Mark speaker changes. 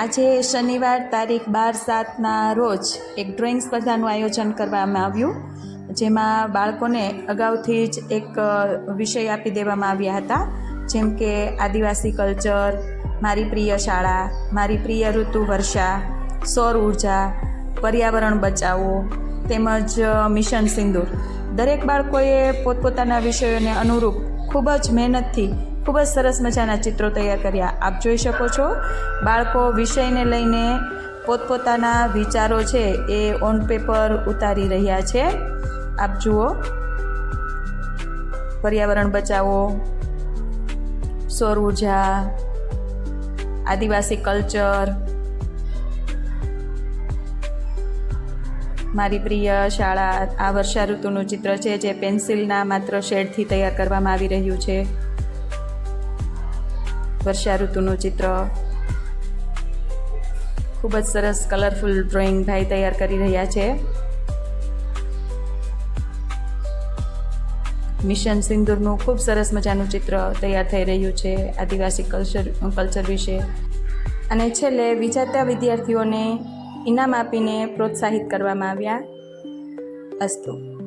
Speaker 1: આજે શનિવાર તારીખ બાર સાતના રોજ એક ડ્રોઈંગ સ્પર્ધાનું આયોજન કરવામાં આવ્યું, જેમાં બાળકોને અગાઉથી જ એક વિષય આપી દેવામાં આવ્યા હતા, જેમ કે આદિવાસી કલ્ચર, મારી પ્રિય શાળા, મારી પ્રિય ઋતુ વર્ષા, સૌર ઊર્જા, પર્યાવરણ બચાવો, તેમજ મિશન સિંદૂર. દરેક બાળકોએ પોતપોતાના વિષયોને અનુરૂપ ખૂબ જ મહેનતથી ખૂબ જ સરસ મજાના ચિત્રો તૈયાર કર્યા. આપ જોઈ શકો છો, બાળકો વિષયને લઈને પોતપોતાના વિચારો છે એ ઓન પેપર ઉતારી રહ્યા છે. આપ જુઓ, પર્યાવરણ બચાવો, સૌર ઊર્જા, આદિવાસી કલ્ચર. મારી પ્રિય શાળા આ વર્ષા ઋતુનું ચિત્ર છે, જે પેન્સિલના માત્ર શેડથી તૈયાર કરવામાં આવી રહ્યું છે. વર્ષા ઋતુનું ચિત્ર. ખૂબ જ સરસ કલરફુલ ડ્રોઈંગ ભાઈ તૈયાર કરી રહ્યા છે. મિશન સિંદૂરનું ખૂબ સરસ મજાનું ચિત્ર તૈયાર થઈ રહ્યું છે આદિવાસી કલ્ચર કલ્ચર વિશે. અને છેલ્લે વિજાતા વિદ્યાર્થીઓને ઇનામ આપીને પ્રોત્સાહિત કરવામાં આવ્યા અસ્તુ.